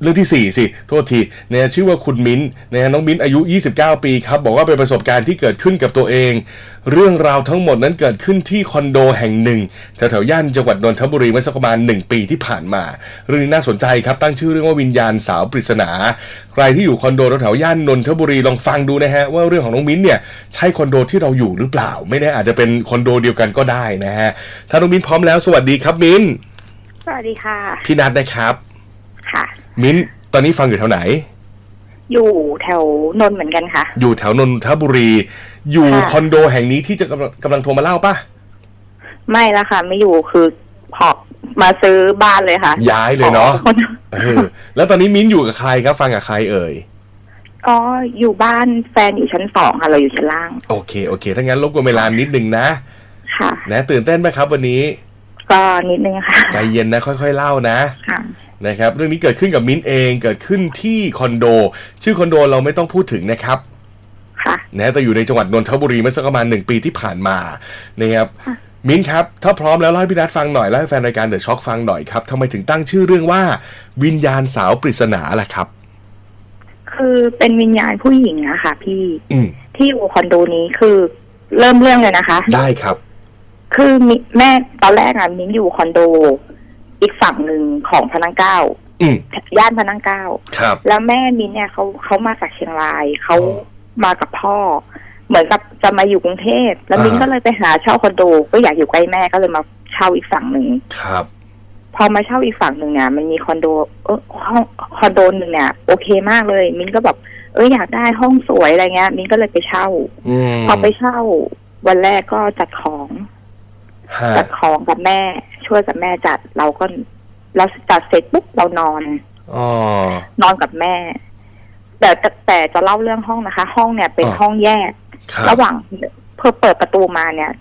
เรื่องที่ 4 สิ โทษทีเนี่ยชื่อว่าคุณมิ้นนะฮะน้องมิ้นอายุ 29 ปีครับ บอกว่าเป็นประสบการณ์ที่เกิดขึ้นกับตัวเอง เรื่องราวทั้งหมดนั้นเกิดขึ้นที่คอนโดแห่งหนึ่งแถวๆย่านจังหวัดนนทบุรีเมื่อสักประมาณ 1 ปีที่ผ่านมา เรื่องนี้น่าสนใจครับ ตั้งชื่อเรื่องว่าวิญญาณสาวปริศนา ใครที่อยู่คอนโดแถวๆย่านนนทบุรีลองฟังดูนะฮะว่าเรื่องของน้องมิ้นเนี่ยใช่คอนโดที่เราอยู่หรือเปล่า ไม่แน่อาจจะเป็นคอนโดเดียวกันก็ได้นะฮะถ้าน้องมิ้นพร้อมแล้วสวัสดีครับมิ้นสวัสดีค่ะ พี่นัทนะครับค่ะ มิ้นตอนนี้ฟังอยู่แถวไหน อยู่แถวนนท์เหมือนกันค่ะ อยู่แถวนนทบุรี อยู่ค่ะคอนโดแห่งนี้ที่จะกำลังกำลังโทรมาเล่าป่ะ ไม่ละค่ะ ไม่อยู่คือพอมาซื้อบ้านเลยค่ะ ย้ายเลยเนาะอ๋อเออแล้วตอนนี้มิ้นอยู่กับใครครับ ฟังกับใครเอ่ยก็อยู่บ้านแฟนอยู่ชั้นสองค่ะเราอยู่ชั้นล่าง โอเคโอเคถ้างั้นรบกวนเวลานิดนึงนะ ค่ะ นะ ตื่นเต้นไหมครับวันนี้ ก็นิดนึงค่ะ ใจเย็นนะ ค่อย ๆ เล่านะค่ะ นะครับเรื่องนี้เกิดขึ้นกับมิ้นเองเกิดขึ้นที่คอนโด ชื่อคอนโดเราไม่ต้องพูดถึงนะครับค่ะนะแต่อยู่ในจังหวัดนนทบุรีเมื่อสักประมาณหนึ่งปีที่ผ่านมานะครับค่ะมิ้นครับ ถ้าพร้อมแล้วเล่าให้พี่นัทฟังหน่อยเล่าให้แฟนรายการเดอะช็อคฟังหน่อยครับทำไมถึงตั้งชื่อเรื่องว่า วิญญาณสาวปริศนาล่ะครับ คือเป็นวิญญาณผู้หญิงอะค่ะพี่อืมที่อยู่คอนโดนี้คือเริ่มเรื่องเลยนะคะ ได้ครับ คือมิแม่ตอนแรกอะมิ้นอยู่คอนโด อีกฝั่งหนึ่งของพระนังเกล้าอืมย่านพระนังเกล้าครับแล้วแม่มิ้นเนี่ยเขาเขามาจากเชียงรายเขาอ๋อมากับพ่อ เหมือนกับจะมาอยู่กรุงเทพแล้วอ่ามิ้มิ้นก็เลยไปหาเช่าคอนโด ก็อยากอยู่ใกล้แม่ก็เลยมาเช่าอีกฝั่งหนึ่งครับ พอมาเช่าอีกฝั่งหนึ่งเนี่ยมันมีคอนโด เออห้องคอนโดหนึ่งเนี่ยโอเคมากเลย มิ้นก็แบบเอออยากได้ห้องสวยอะไรเงี้ย มิ้นก็เลยไปเช่าอืมพอไปเช่าวันแรกก็จัดของฮะจัดของกับแม่ ช่วยกับแม่จัด เราก็เราจัดเสร็จปุ๊บเรานอนอ๋อนอนกับแม่แต่แต่แต่จะเล่าเรื่องห้องนะคะ ห้องเนี่ยเป็นอ่าห้องแยกครับระหว่างเพื่อเปิดประตูมาเนี่ย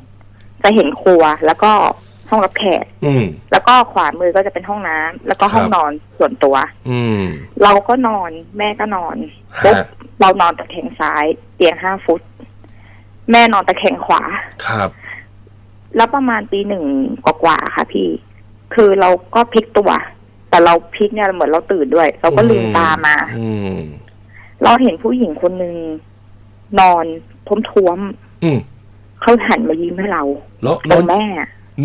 จะเห็นครัวแล้วก็ห้องรับแขกอืมแล้วก็ขวามือก็จะเป็นห้องน้ำแล้วก็ห้องครับนอนส่วนตัว อืมเราก็นอน แม่ก็นอนปุ๊บฮะเรานอนตะแคงซ้าย เตียงห้าฟุต แม่นอนตะแคงขวา ครับ แล้วประมาณตีหนึ่งกว่าๆค่ะพี่ คือเราก็พลิกตัว แต่เราพลิกเนี่ยเหมือนเราตื่นด้วย เราก็ลืมตามาอืมเราเห็นผู้หญิงคนหนึ่งนอนท้วมอืมๆเขาหันมายิ้มให้เราแล้วนตรอนงแม่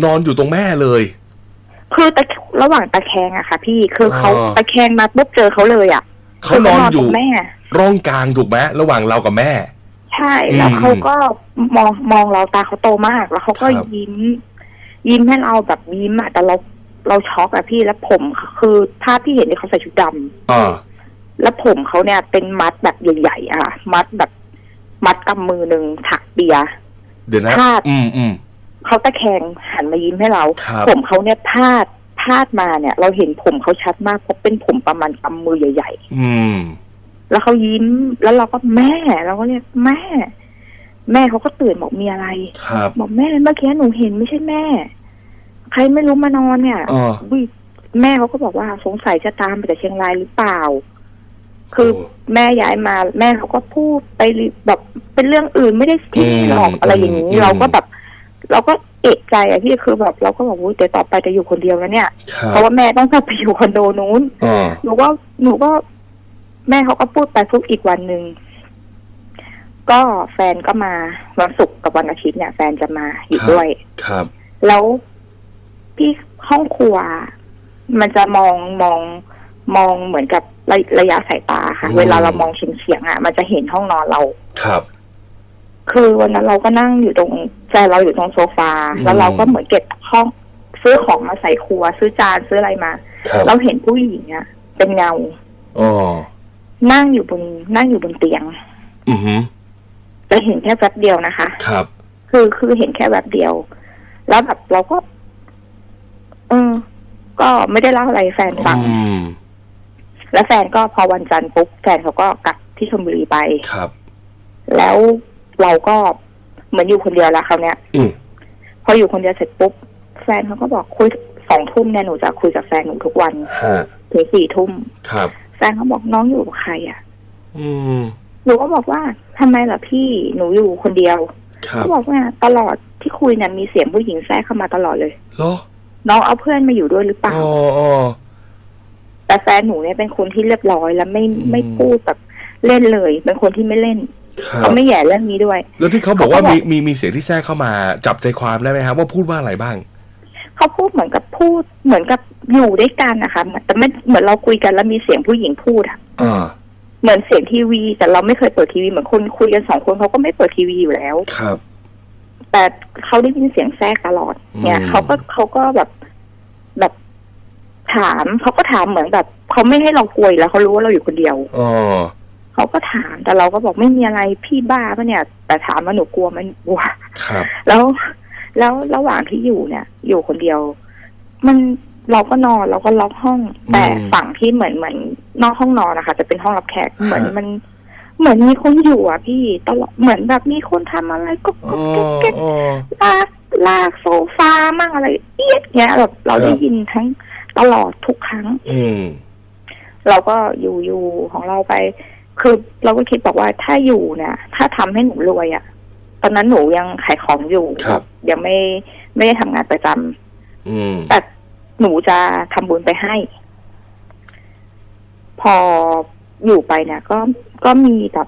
นอนอยู่ตรงแม่เลยคือตะระหว่างตะแคงอะค่ะ พี่คือเขาอ๋อตะแคงมาปุ๊บเจอเขาเลยอะเขานอนอตรยู่งแม่ ร่องกลางถูกไหมระหว่างเรากับแม่ ใช่แล้วอืมเขาก็มองมองเราตาเขาโตมาก แล้วเขาก็ครับ ยิ้ม ยิ้มให้เราแบบยิ้มอะแต่เราเราช็อกอะพี่แล้วผมคือภาพที่เห็นที่เขาใส่ชุดดำ อ่า แล้วผมเขาเนี่ยเป็นมัดแบบใหญ่ๆอะค่ะมัดแบบ มัดกำมือหนึ่งถักเบียร์ เดี๋ยวนะ พลาด อืมอืม เขาตะแคงหันมายิ้มให้เรา ครับ ผมเขาเนี่ยพาดพาดมาเนี่ย เราเห็นผมเขาชัดมากเพราะเป็นผมประมาณกำมือใหญ่ อืมๆ แล้วเขายิ้มแล้วเราก็แม่เราก็เรียกแม่ แม่เขาก็ตื่นบอกมีอะไรครับบอกแม่เมื่อกี้หนูเห็นไม่ใช่แม่ ใครไม่รู้มานอนเนี่ยอ๋ออุ๊ยแม่เขาก็บอกว่าสงสัยจะตามไปจากเชียงรายหรือเปล่า คือโอ้แม่ย้ายมา แม่เขาก็พูดไปแบบเป็นเรื่องอื่นไม่ได้ที่อืมหรอกอะไรอย่างนี้อืมเราก็แบบเราก็เอกใจอะพี่คือแบบเราก็บอกว่าเดี๋ยวต่อไปจะอยู่คนเดียวแล้วเนี่ยครัเพราะบว่าแม่ต้องกลับไปอยู่คอนโดนู้นอ่าหนูก็หนูก็ แม่เขาก็พูดไปทุกอีกวันหนึ่งก็แฟนก็มาวันศุกร์กับวันอาทิตย์เนี่ย แฟนจะมาอยู่ด้วยครับ แล้วพี่ห้องครัว มันจะมองมองมองเหมือนกับระระยะสายตาค่ะอืมเวลาเรามองเฉียงเฉียงๆอะ มันจะเห็นห้องนอนเราครับ คือวันนั้นเราก็นั่งอยู่ตรงแฟนเราอยู่ตรงโซฟาอืมแล้วเราก็เหมือนเก็บห้องซื้อของมาใส่ครัว ซื้อจานซื้ออะไรมาครับเราเห็นผู้หญิงอะ เป็นเงาอ๋อ นั่งอยู่บนนั่งอยู่บนเตียง อือหือจะเห็นแค่แป๊บเดียวนะคะ ครับ คือคือเห็นแค่แบบเดียว แล้วแบบเราก็เออก็ไม่ได้เล่าอะไรให้แฟนฟังอืมแล้วแฟนก็พอวันจันทร์ปุ๊บแฟนเขาก็กลับที่ชลบุรีไป ครับ แล้วเราก็เหมือนอยู่คนเดียวแล้วเขาวเนี้ยอืมพออยู่คนเดียวเสร็จปุ๊บแฟนเขาก็บอกคุยสองทุ่มเนี่ยหนูจะคุยกับแฟนหนูทุกวันฮะถึงสี่ทุ่มครับ แฟนเขาบอกน้องอยู่กับใครอะ อืมหนูก็บอกว่าทำไมล่ะพี่หนูอยู่คนเดียวครับเขาบอกว่าตลอดที่คุยเนี่ยมีเสียงผู้หญิงแทรกเข้ามาตลอดเลยเหรอน้องเอาเพื่อนมาอยู่ด้วยหรือเปล่าอ๋ออ๋อแต่แฟนหนูเนี่ยเป็นคนที่เรียบร้อยแล้วไม่อืมไม่พูดแบบเล่นเลย เป็นคนที่ไม่เล่นครับเขาไม่แหย่เรื่องนี้ด้วย แล้วที่เขาบอกว่าเขาก็บอกมีมีมีเสียงที่แทรกเข้ามาจับใจความได้ไหมครับว่าพูดว่าอะไรบ้าง เขาพูดเหมือนกับพูดเหมือนกับ อยู่ด้วยกันนะคะแต่ไม่เหมือนเราคุยกันแล้วมีเสียงผู้หญิงพูดอะอ่าเหมือนเสียงทีวี แต่เราไม่เคยเปิดทีวีเหมือนคนคุยกันสองคนเขาก็ไม่เปิดทีวีอยู่แล้ว ครับ แต่เขาได้ยินเสียงแทรกตลอด เนี่ยอืมเขาก็เขาก็แบบแบบถามเขาก็ถามเหมือนแบบเขาไม่ให้เรากลัวอยู่แล้วเขารู้ว่าเราอยู่คนเดียวอ๋อเขาก็ถามแต่เราก็บอกไม่มีอะไรพี่บ้าปะเนี่ย แต่ถามว่าหนูกลัวไหมันกลัวครับ แล้วแล้วระหว่างที่อยู่เนี่ย อยู่คนเดียว มัน เราก็นอนเราก็ล็อกห้อง แต่ฝั่งที่เหมือนเหมือนนอกห้องนอนนะคะจะเป็นห้องรับแขกเหมือนมัน เหมือนมีคนอยู่อะพี่ตลอดเหมือนแบบมีคนทำอะไรก็อ๋อก็แก๊กอ๋อลากลากโซฟามั่งอะไร เอียดเงี้ยแบบเราครับได้ยินทั้งตลอดทุกครั้ง อืมเราก็อยู่อยู่ของเราไป คือเราก็คิดบอกว่าถ้าอยู่เนี่ยถ้าทำให้หนูรวยอะ่ะ ตอนนั้นหนูยังขายของอยู่ครับยังไม่ไม่ได้ทำงานประจำอืมแต่ หนูจะทำบุญไปให้ พออยู่ไปเนี่ยก็ก็มีแบบ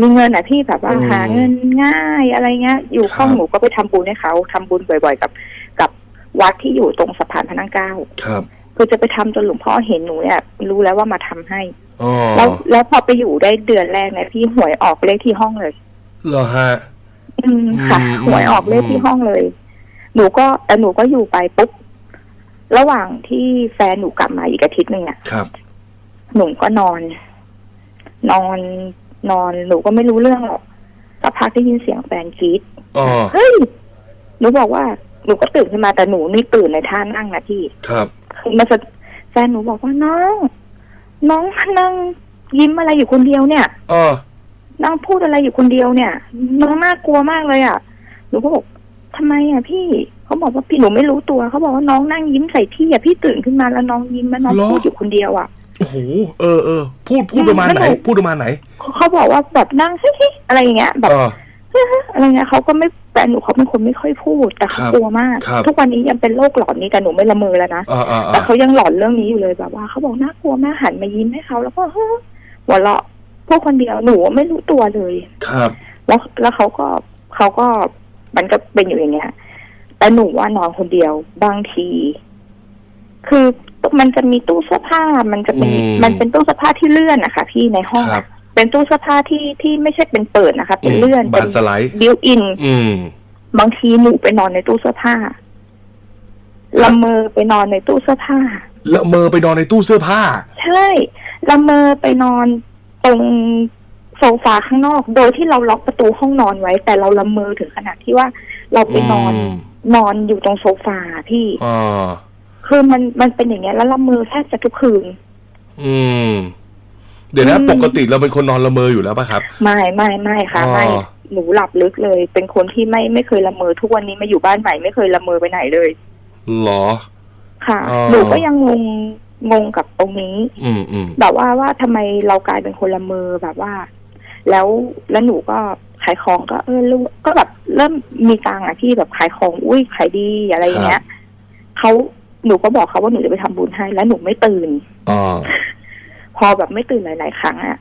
มีเงินอะพี่แบบว่าอืมหาเงินง่ายอะไรเงี้ย อยู่ห้องครับหนูก็ไปทำบุญให้เขาทำบุญบ่อย ๆ กับ กับวัดที่อยู่ตรงสะพานพระนั่งเกล้าครับคือจะไปทำจนหลวงพ่อเห็นหนูเนี่ยรู้แล้วว่ามาทำให้อ๋อแล้วแล้วพอไปอยู่ได้เดือนแรกเนี่ยพี่หวยออกเลขที่ห้องเลยเหรอฮะ อืมค่ะอืมหวยออกเลขอืมที่ห้องเลย หนูก็แต่หนูก็อยู่ไปปุ๊บ ระหว่างที่แฟนหนูกลับมาอีกอาทิตย์หนึ่งอะครับ หนูก็นอน นอนนอนหนูก็ไม่รู้เรื่องหรอกสักพักได้ยินเสียงแฟนกรีดอ๋อเฮ้ยหนูบอกว่าหนูก็ตื่นขึ้นมาแต่หนูนี่ตื่นในท่านั่งนะพี่ ครับคือมาสะแฟนหนูบอกว่าน้อง น้องนั่งยิ้มอะไรอยู่คนเดียวเนี่ยอ๋อนั่งพูดอะไรอยู่คนเดียวเนี่ย น้องน่ากลัวมากเลยอะ หนูก็บอกทำไมอะพี่ เขาบอกว่าพี่หนูไม่รู้ตัวเขาบอกว่าน้องนั่งยิ้มใส่พี่อะพี่ตื่นขึ้นมาแล้วน้องยิ้มแล้วน้องพูดอยู่คนเดียวอะโอ้โหเออเออพูดพูดประมาณไหนแล้วหนูพูดประมาณไหน เขาบอกว่าแบบนั่งเฮ้ยๆอะไรอย่างเงี้ยแบบเอออะไรเงี้ยเขาก็ไม่แฟนหนูเขาเป็นคนไม่ค่อยพูด แต่เขาครับกลัวมากครับทุกวันนี้ยังเป็นโรคหลอนนี้แต่หนูไม่ละเมอแล้วนะเออเออเอแต่อเขายังหลอนเรื่องนี้อยู่เลยแบบว่าเขาบอกน่ากลัวมากหันมายิ้มให้เขาแล้วก็เฮ้ยหัวเราะพวกคนเดียวหนูไม่รู้ตัวเลย ครับ แล้วแล้วเขาก็เขาก็มันก็เป็นอยู่อย่างเงี้ย แต่หนูว่านอนคนเดียวบางที คือมันจะมีตู้เสื้อผ้า มันจะเป็น อืม มันเป็นตู้เสื้อผ้าที่เลื่อนนะคะพี่ในห้องครับ เป็นตู้เสื้อผ้าที่ที่ไม่ใช่เป็นเปิดนะคะ เป็นเลื่อนบานสไลด์ บิวอิน อืม บางทีหนูไปนอนในตู้เสื้อผ้าละเมอไปนอนในตู้เสื้อผ้า ละเมอไปนอนในตู้เสื้อผ้า ใช่ละเมอไปนอนตรงโซฟาข้างนอก โดยที่เราล็อกประตูห้องนอนไว้ แต่เราละเมอถึงขนาดที่ว่าเราไปนอนอืม นอนอยู่ตรงโซฟาพี่อ่าคือมันมันเป็นอย่างเงี้ยแล้วละเมอแทบจะทุกคืน อืม เดี๋ยวนะอืมปกติเราเป็นคนนอนละเมออยู่แล้วป่ะครับ ไม่ไม่ไม่ค่ะอ๋อไม่หนูหลับลึกเลย เป็นคนที่ไม่ไม่เคยละเมอทุกวันนี้มาอยู่บ้านใหม่ไม่เคยละเมอไปไหนเลยเหรอ ค่ะอ๋อหนูก็ยังงงงงกับตรงนี้ อืมอืมแบบว่าว่าทำไมเรากลายเป็นคนละเมอแบบว่า แล้วแล้วหนูก็ ขายของก็เออรู้ก็แบบเริ่มมีตังค์อะที่แบบขายของอุ้ยขายดีอะไรอย่างเงี้ยเขาหนูก็บอกเขาว่าหนูจะไปทำบุญให้ แล้วหนูไม่ตื่นอ่าพอแบบไม่ตื่นหลาย ๆ ครั้งอะ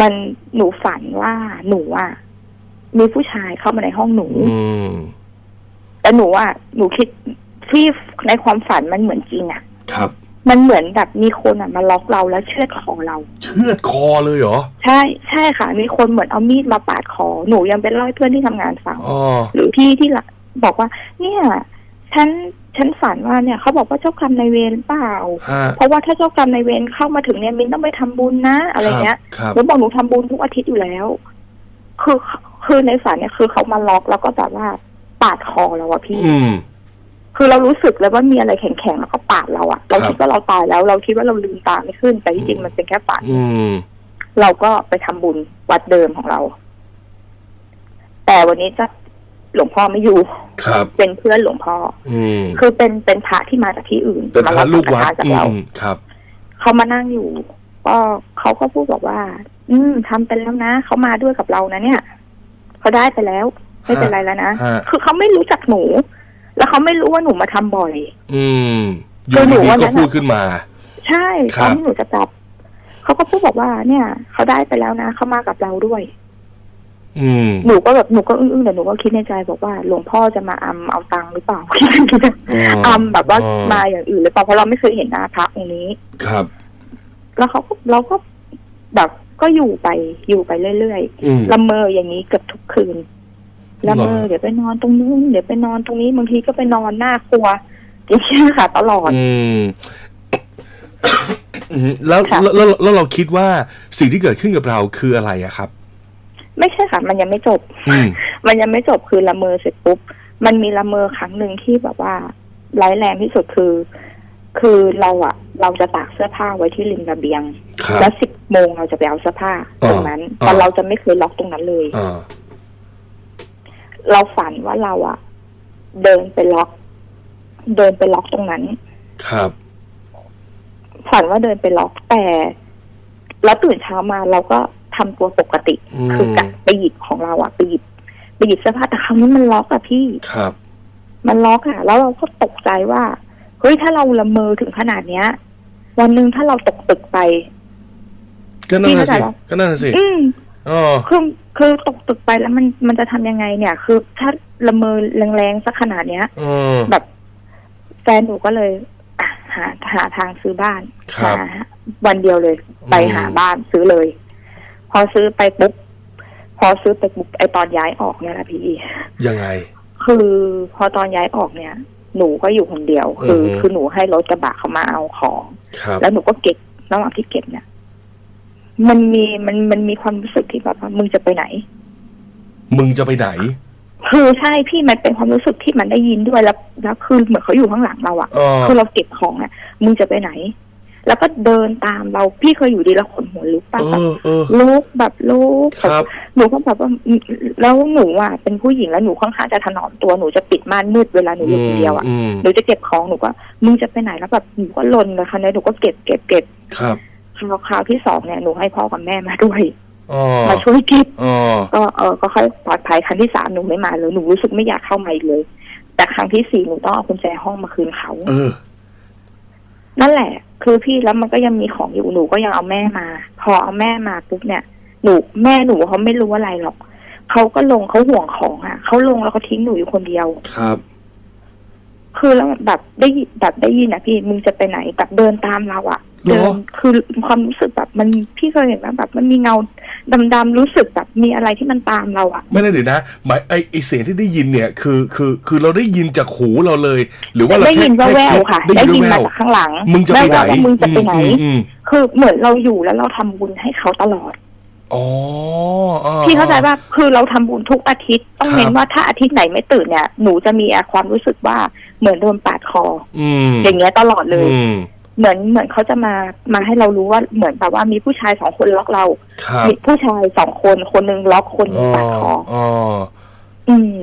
มันหนูฝันว่าหนูอะมีผู้ชายเข้ามาในห้องหนูอืมแต่หนูอะหนูคิดที่ในความฝันมันเหมือนจริงอะครับ มันเหมือนแบบมีคนอะมาล็อกเราแล้วเชือดคอเรา เชือดคอเลยเหรอ ใช่ใช่ค่ะ มีคนเหมือนเอามีดมาปาดคอหนูยังเป็นเล่าให้เพื่อนที่ทำงานฟังอ๋อหรือพี่ที่ละบอกว่า เนี่ยฉันฉันฝันว่าเนี่ยเขาบอกว่าเจ้ากรรมนายเวรเปล่าฮะเพราะว่าถ้าเจ้ากรรมนายเวรเข้ามาถึงเนี่ยมินต้องไปทำบุญนะ อะไรเงี้ยครับหนูบอกหนูทำบุญทุกอาทิตย์อยู่แล้ว คือคือในฝันเนี่ยคือเขามาล็อกแล้วก็แบบว่าปาดคอเราอะพี่อืม คือเรารู้สึกเลยว่ามีอะไรแข็งๆแล้วก็ปาดเราอะเราครับคิดว่าเราตายแล้ว เราคิดว่าเราลืมตาไม่ขึ้น แต่ที่จริงมันเป็นแค่ฝันอืมเราก็ไปทำบุญวัดเดิมของเรา แต่วันนี้จะหลวงพ่อไม่อยู่ครับ เป็นเพื่อนหลวงพ่อ อืมคือเป็นเป็นพระที่มาจากที่อื่นเป็นพมาระบลูกวัดสังฆทานจากอืเรามครับเขามานั่งอยู่ ก็เขาก็พูดบอกว่า อืมทำเป็นแล้วนะเขามาด้วยกับเรานะเนี่ยเขาได้ไปแล้ว ไม่เป็นไรแล้วนะฮะคือเขาไม่รู้จักหนู แล้วเขาไม่รู้ว่าหนูมาทำบ่อย อืมอคืยู่อหนูดีว่าๆก็นั้นพูน่ะดขึ้นมา ใช่ครัตอบนที่หนูจะกลับเขาก็พูดบอกว่า เนี่ยเขาได้ไปแล้วนะเขามากับเราด้วย อืมหนูก็แบบหนูก็อึ้งๆแต่หนูก็คิดในใจบอกว่าหลวงพ่อจะมาอำเอาตังค์หรือเปล่าอำแบบว่ามาอย่างอื่นหรือเปล่าเพราะเราไม่เคยเห็นหน้าพระองค์นี้ครับ แล้วเขาก็เราก็แบบก็อยู่ไปอยู่ไปเรื่อยอืมๆละเมออย่างนี้เกือบทุกคืน ละเมอเหรอเดี๋ยวไปนอนตรงนู้นเดี๋ยวไปนอนตรงนี้บางทีก็ไปนอนหน้าครัวอย่างเงี้ยค่ะตลอด อืมอืมแล้วค่ะแล้วแล้วแล้วเราคิดว่าสิ่งที่เกิดขึ้นกับเราคืออะไรอะครับ ไม่ใช่ค่ะ มันยังไม่จบอืมมันยังไม่จบคือละเมอเสร็จปุ๊บมันมีละเมอครั้งหนึ่งที่แบบว่าร้ายแรงที่สุดคือ คือเราอะเราจะตากเสื้อผ้าไว้ที่ริมระเบียงครับแล้วสิบโมงเราจะไปเอาเสื้อผ้าตรงนั้นอ่าแต่เราจะไม่เคยล็อกตรงนั้นเลยอ่า เราฝันว่าเราอะเดินไปล็อก เดินไปล็อกตรงนั้น ครับ ฝันว่าเดินไปล็อกแต่ แล้วตื่นเช้ามาเราก็ทำตัวปกติอืมคือกะไปหยิบของเราอะไปหยิบไปหยิบเสื้อผ้าแต่ครั้งนี้มันล็อกอะพี่ ครับ มันล็อกอะแล้วเราก็ตกใจว่าเฮ้ยถ้าเราละเมอถึงขนาดเนี้ย วันหนึ่งถ้าเราตกตึกไป ก็นั่นน่ะพี่เข้าใจสิเหรอก็นั่นน่ะสิอืมอ๋อ คือคือตกตึกไปแล้วมันมันจะทำยังไงเนี่ย คือถ้าละเมอแรงๆสักขนาดเนี้ยอืมแบบแฟนหนูก็เลยอะหาหาทางซื้อบ้านครับหาวันเดียวเลย ไปอืมหาบ้านซื้อเลย พอซื้อไปปุ๊บพอซื้อไปปุ๊บไอตอนย้ายออกเนี่ยแหละพี่ยังไง คือพอตอนย้ายออกเนี่ย หนูก็อยู่คนเดียว คืออือฮึคือหนูให้รถกระบะเขามาเอาของครับแล้วหนูก็เก็บระหว่างที่เก็บเนี่ย มันมีมันมันมีความรู้สึกที่แบบว่ามึงจะไปไหน มึงจะไปไหน คือใช่พี่มันเป็นความรู้สึกที่มันได้ยินด้วยแล้วแล้วคือเหมือนเขาอยู่ข้างหลังเราอะอ๋อคือเราเก็บของอะมึงจะไปไหน แล้วก็เดินตามเราพี่เคยอยู่ดีแล้วขนหัวลุกปะเอแบบอเออลุกแบบลุกครับหนูก็แบบว่าอืมแล้วหนูอะเป็นผู้หญิงแล้วหนูค่อนข้างจะถนอมตัวหนูจะปิดม่านมืดเวลาหนูอยู่คนเดียวอะอืมหนูจะเก็บของหนูก็มึงจะไปไหนแล้วแบบหนูก็ลนเลยค่ะเนี่ยหนูก็เก็บเก็บเก็บครับ คราวคราวที่สองเนี่ยหนูให้พ่อกับแม่มาด้วยอ๋อมาช่วยเก็บอ๋อก็เออก็ค่อยปลอดภัยครั้งที่สามหนูไม่มาเลยหนูรู้สึกไม่อยากเข้ามาอีกเลย แต่ครั้งที่สี่หนูต้องเอากุญแจห้องมาคืนเขาเออ นั่นแหละ คือพี่แล้วมันก็ยังมีของอยู่หนูก็ยังเอาแม่มา พอเอาแม่มาปุ๊บเนี่ย หนูแม่หนูเขาไม่รู้อะไรหรอกเขาก็ลงเขาห่วงของอะเขาลงแล้วเขาทิ้งหนูอยู่คนเดียวครับ คือแล้วแบบได้ยินแบบได้ยินนะพี่มึงจะไปไหนแบบเดินตามเราอะ เหรอเดินคือความรู้สึกแบบมันพี่เคยเห็นไหมแบบ มันมีเงาดำๆรู้สึกแบบมีอะไรที่มันตามเราอะไม่ได้เดี๋ยวนะหมายไอไอเสียงที่ได้ยินเนี่ยคือคือคือเราได้ยินจากหูเราเลย หรือว่าเราได้แค่ยินแว่แค่วคิดๆค่ะ ได้ได้ยินยินแว่มาวจากข้างหลังๆมึงจะไปไหนแว่วๆว่ามึงจะไปไหนอืมอืมคือเหมือนเราอยู่แล้วเราทำบุญให้เขาตลอดอ๋ออ๋อพี่เข้าใจว่าคือเราทำบุญทุกอาทิตย์ต้องครับเน้นว่าถ้าอาทิตย์ไหนไม่ตื่นเนี่ยหนูจะมีความรู้สึกว่าเหมือนโดนปาดคออืมอย่างเงี้ยตลอดเลยอืม เหมือนเหมือนเขาจะมามาให้เรารู้ว่าเหมือนแบบว่ามีผู้ชายสองคนล็อกเราครับมีผู้ชายสองคนคนหนึ่งล็อกคนหนึ่งปาดคออ๋ออืม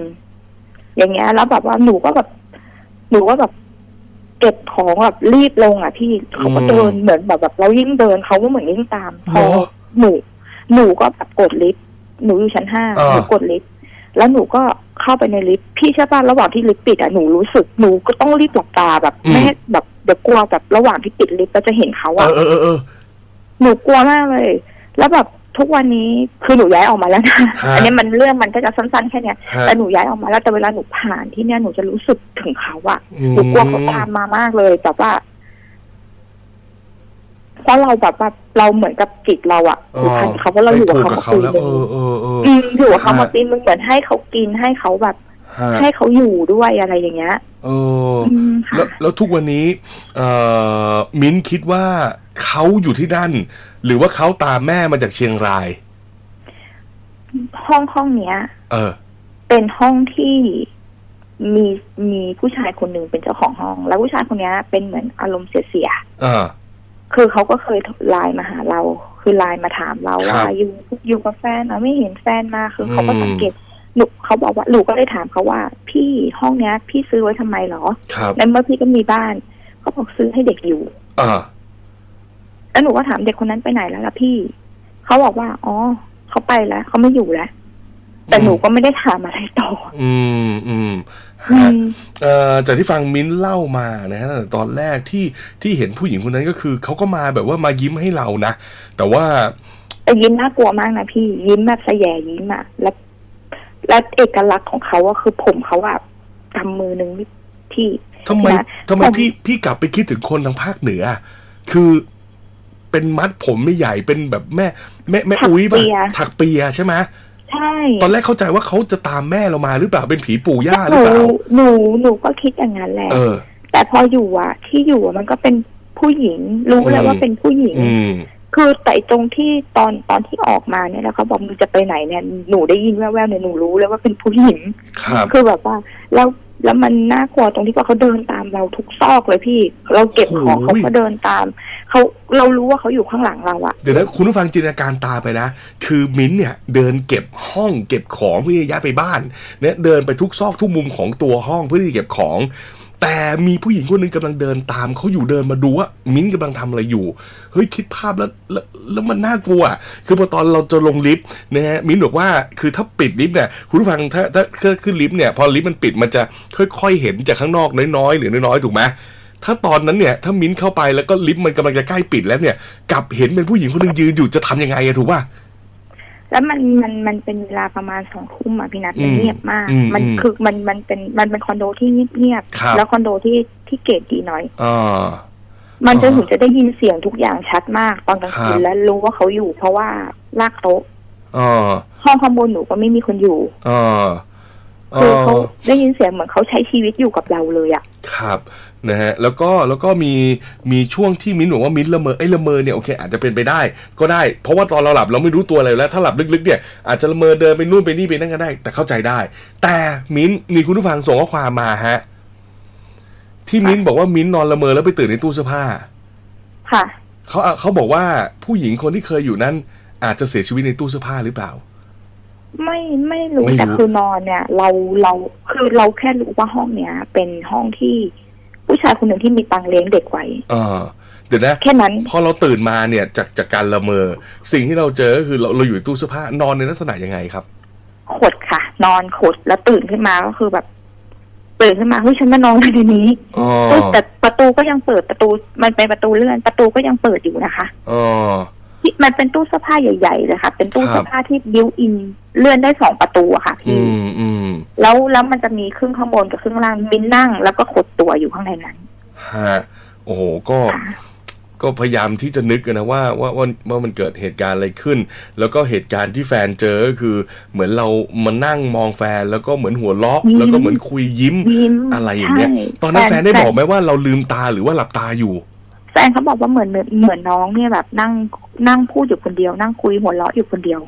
อย่างเงี้ย แล้วแบบว่าหนูก็แบบหนูก็แบบเก็บของแบบรีบลงอะพี่เขาก็เดินเหมือนแบบแบบเรายิ่งเดินเขาก็เหมือนยิ่งตามพอเหรอหนู หนูก็แบบกดลิฟต์หนูอยู่ชั้นห้าอ่าหนูกดลิฟต์แล้วหนูก็เข้าไปในลิฟต์พี่ใช่ป่ะระหว่างที่ลิฟต์ปิดอะหนูรู้สึกหนูก็ต้องรีบหลับตาแบบไม่ให้แบบ เดี๋ยวกลัวแบบระหว่างที่ปิดลิฟต์เราจะเห็นเขาเออะอเออเออเออหนูกลัวมากเลย แล้วแบบทุกวันนี้คือหนูย้ายออกมาแล้วนะฮะอันนี้มันเรื่องมันก็จะสั้นๆแค่เนี้ยฮะแต่หนูย้ายออกมาแล้วแต่เวลาหนูผ่านที่เนี่ยหนูจะรู้สึกถึงเขาอะอืมหนูกลัวเขาตามมามากเลย แต่ว่าเพราะเราแบบว่าเราเหมือนกับจิตเราอะผูกพันกับเขาเพราะเราอยู่กับเขาไปมาผูปีแล้วหนึงเออเออเอออืมอยู่กับเขาฮะมาปีนึงเหมือนให้เขากินให้เขาแบบฮะ ให้เขาอยู่ด้วยอะไรอย่างเงี้ยเอออืมแล้ค่ะวแล้วทุกวันนี้เอ่อมิ้นคิดว่าเขาอยู่ที่นั่น หรือว่าเขาตามแม่มาจากเชียงราย ห้องห้องเนี้ย เออ เป็นห้องที่มีมีผู้ชายคนหนึ่งเป็นเจ้าของห้อง แล้วผู้ชายคนเนี้ยเป็นเหมือนอารมณ์เสียๆอ่าคือเขาก็เคยไลน์มาหาเรา คือไลน์มาถามเราครับว่าอยู่อยู่กับแฟนเหรอไม่เห็นแฟนมาคือเขาก็อืมสังเกต หนูเขาบอกว่าหนูก็ได้ถามเขาว่า พี่ห้องเนี้ย พี่ซื้อไว้ทำไมเหรอครับในเมื่อพี่ก็มีบ้านเขาบอกซื้อให้เด็กอยู่อ่าแล้วหนูก็ถามเด็กคนนั้นไปไหนแล้วล่ะพี่เขาบอกว่า อ๋อเขาไปแล้วเขาไม่อยู่แล้วแต่หนูก็ไม่ได้ถามอะไรต่อ อืมอืมอืฮะมเอ่อจากที่ฟังมิ้นท์เล่ามานะฮะตั้งแต่ตอนแรกที่ที่เห็นผู้หญิงคนนั้นก็คือเขาก็มาแบบว่ามายิ้มให้เรานะแต่ว่าแต่ยิ้มน่ากลัวมากนะพี่ยิ้มแบบแสแยยิ้มอะแล้ว และเอกลักษณ์ของเขาอะคือผมเขาอะทำมือหนึ่งนี่พี่ทำไมนะทำไมผมพี่พี่กลับไปคิดถึงคนทางภาคเหนือ คือเป็นมัดผมไม่ใหญ่เป็นแบบแม่ แม่แม่อุ้ยป่ะถักเปียใช่ไหมใช่ ตอนแรกเข้าใจว่าเขาจะตามแม่เรามาหรือเปล่าเป็นผีปู่ย่าหหรือนูเปล่าหนูหนูก็คิดอย่างนั้นแหละเออแต่พออยู่อะที่อยู่อะมันก็เป็นผู้หญิง รู้เลยอืมว่าเป็นผู้หญิงอืม คือแต่ตรงที่ตอนตอนที่ออกมาเนี่ยแล้วเขาบอกมึงจะไปไหนเนี่ยหนูได้ยินแว่วๆเนี่ยหนูรู้เลยว่าเป็นผู้หญิงครับคือแบบว่าแล้วแล้วมันน่ากลัวตรงที่ว่าเขาเดินตามเราทุกซอกเลยพี่ เราเก็บของโอ้เขาโหก็เดินตามเขาเรารู้ว่าเขาอยู่ข้างหลังเราอะเดี๋ยวนะคุณผู้ฟังจินตนาการตามไปนะ คือมิ้นท์เนี่ยเดินเก็บห้องเก็บของเพื่อจะย้ายไปบ้านเนี่ยเดินไปทุกซอกทุกมุมของตัวห้องเพื่อที่จะเก็บของ แต่มีผู้หญิงคนหนึ่งกำลังเดินตามเขาอยู่เดินมาดูว่ามิ้นท์กำลังทำอะไรอยู่เฮ้ยคิดภาพแล้วแล้วแล้วมันน่ากลัว คือพอตอนเราจะลงลิฟต์นะฮะมิ้นบอกว่าคือถ้าปิดลิฟต์เนี่ยคุณผู้ฟังถ้าถ้าขึ้นลิฟต์เนี่ยพอลิฟต์มันปิดมันจะค่อยๆเห็นจากข้างนอกน้อยๆหรือน้อยๆถูกไหมถ้าตอนนั้นเนี่ยถ้ามิ้นเข้าไปแล้วก็ลิฟต์มันกำลังจะใกล้ปิดแล้วเนี่ยกลับเห็นเป็นผู้หญิงคนหนึงยืนอยู่จะทำยังไงอะถูกป่ะ แล้วมันมันมันเป็นเวลาประมาณสองทุ่มอะพี่นัทมันอืมเงียบมากอืมมันอืมคือมันมันเป็นมันเป็นคอนโดที่เงียบครับๆแล้วคอนโดที่ที่เกรดดีหน่อยอ่ามันจะอ่าถึงจะได้ยินเสียงทุกอย่างชัดมากตอนกลางคืครันบและรู้ว่าเขาอยู่เพราะว่าลากโต๊ะอ่าห้องข้างบนหนูก็ไม่มีคนอยู่อ่า คือเขาได้ยินเสียงเหมือนเขาใช้ชีวิตอยู่กับเราเลยอะครับนะฮะแล้วก็แล้วก็มีมีช่วงที่มิ้นท์บอกว่ามิ้นท์ละเมอไอ้ยละเมอเนี่ยโอเคอาจจะเป็นไปได้ ก็ได้เพราะว่าตอนเราหลับเราไม่รู้ตัวอะไรแล้ว ถ้าหลับลึกๆเนี่ยอาจจะละเมอเดินไปนู่นไปนี่ไปนั่นก็ได้ แต่เข้าใจได้ แต่มิ้นท์มีคุณผู้ฟังส่งข้อความมาฮะที่มิ้นท์บอกว่ามิ้นท์นอนละเมอแล้วไปตื่นในตู้เสื้อผ้า ค่ะเขาอะเขาบอกว่าผู้หญิงคนที่เคยอยู่นั้น อาจจะเสียชีวิตในตู้เสื้อผ้าหรือเปล่า ไม่ไม่รู้ไม่รู้แต่คือนอนเนี่ย เราเราคือเราแค่รู้ว่าห้องเนี้ย เป็นห้องที่ผู้ชายคนหนึ่งที่มีตังค์เลี้ยงเด็กไว้เออเดี๋ยวนะแค่นั้นพอเราตื่นมาเนี่ยจากจากการละเมอ สิ่งที่เราเจอก็คือเราเราอยู่ในตู้เสื้อผ้านอนในลักษณะยังไงครับขดค่ะ นอนขดแล้วตื่นขึ้นมาก็คือแบบตื่นขึ้นมาเฮ้ยฉันมานอนในนี้อ๋อเฮ้ยแต่ประตูก็ยังเปิดประตูมันเป็นประตูเลื่อนประตูก็ยังเปิดอยู่นะคะอ๋อ ที่มันเป็นตู้เสื้อผ้าใหญ่ๆเลยค่ะ เป็นตู้ครับเสื้อผ้าที่บิวอินเลื่อนได้สองประตูอะค่ะอืพี่มอืมแล้วแล้วมันจะมีครึ่งข้างบนกับครึ่งล่างมินนั่ง แล้วก็ขดตัวอยู่ข้างในนั้นฮะโอ้โหก็ค่ะก็พยายามที่จะนึกกันนะว่าว่าว่าว่ามันเกิดเหตุการณ์อะไรขึ้น แล้วก็เหตุการณ์ที่แฟนเจอก็คือ เหมือนเรามานั่งมองแฟนแล้วก็เหมือนหัวเราะยิ้มแล้วก็เหมือนคุยยิ้มยิ้มอะไรอย่างเงี้ยใช่ตอนนั้นแฟนได้บอกไหมว่าเราลืมตาหรือว่าหลับตาอยู่ แฟนเขาบอกว่าเหมือนเหมือนเหมือนน้องเนี่ยแบบ นั่งนั่งพูดอยู่คนเดียว นั่งคุยหัวเราะอยู่คนเดียว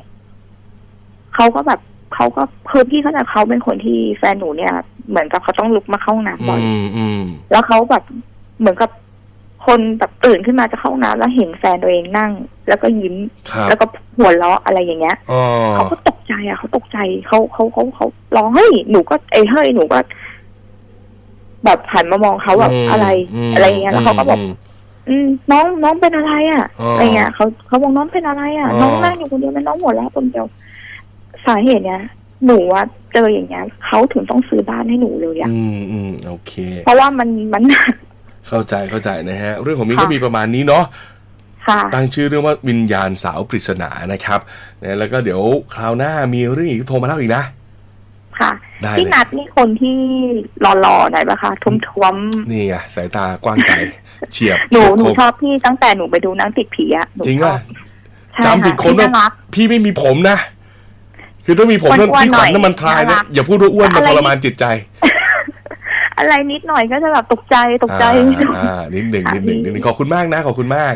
เขาก็แบบเขาก็คือพี่เขาแต่เขาเป็นคนที่แฟนหนูเนี่ย เหมือนกับเขาต้องลุกมาเข้าห้องน้ำบ่อยอืมอืมแล้วเขาแบบเหมือนกับคนแบบตื่นขึ้นมาจะเข้าห้องน้ำแล้วเห็นแฟนตัวเองนั่ง แล้วก็ยิ้มครับแล้วก็หัวเราะอะไรอย่างเงี้ยอ๋อเขาก็ตกใจอะเขาตกใจเขาเขาเขาเขาร้องเฮ้ยหนูก็เอ้ยเฮ้ยหนูก็ แบบหันมามองเขาแบบมอะไรมอะไรอย่างเงี้ยแล้วเขาก็บอกม อืมน้องน้องเป็นอะไรอะอ๋อออะไรเงี้ยเขาเขาบอกน้องเป็นอะไรอะอ๋อน้องนั่งอยู่คนเดียวแล้วน้องหัวเราะคนเดียวสาเหตุเนี้ยหนูว่าเจออย่างเงี้ยเขาถึงต้องซื้อบ้านให้หนูเลยอะอืมอืมโอเค เพราะว่ามันมันหนักเข้าใจเข้าใจนะฮะ เรื่องของมิ้นค่ะก็มีประมาณนี้เนาะค่ะตั้งชื่อเรื่องว่าวิญญาณสาวปริศนานะครับนะแล้วก็เดี๋ยวคราวหน้ามีเรื่องอีกโทรมาเล่าอีกนะ ค่ะ ได้พี่เลยนัดนี่คนที่หล่อๆหน่อยปะคะทุ้มๆนี่ไงสายตากว้างไกลเฉียบหนูเฉียบหนูคมชอบพี่ตั้งแต่หนูไปดูหนังติดผีอะหนูจริงชอป่ะบใช่จำผิดคนพี่ว่าน่ารัก พี่ไม่มีผมนะ คือถ้ามีผมนั่นอ้วนๆพี่ขวัญหน่อยน้ำมันพรายน่ารันะกอย่าพูดว่าอ้วนมาอะไร ทรมานจิตใจอะไรนิดหน่อยก็จะแบบตกใจตกใจ อ่าอ่านิดหนึ่งค่ะนิดหนึ่งนิดหนึ่งขอบคุณมากนะขอบคุณมาก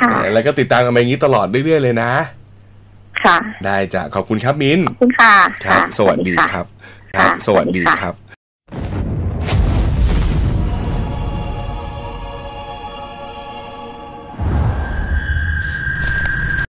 ค่ะเออแล้วก็ติดตามกันมาอย่างนี้ตลอดเรื่อยๆเลยนะ ค่ะ ได้จ้ะขอบคุณครับมิ้นขอบคุณค่ะครับค่ะสวัสดีค่ะครับครับค่ะสวัสดีสวัสดีค่ะครับ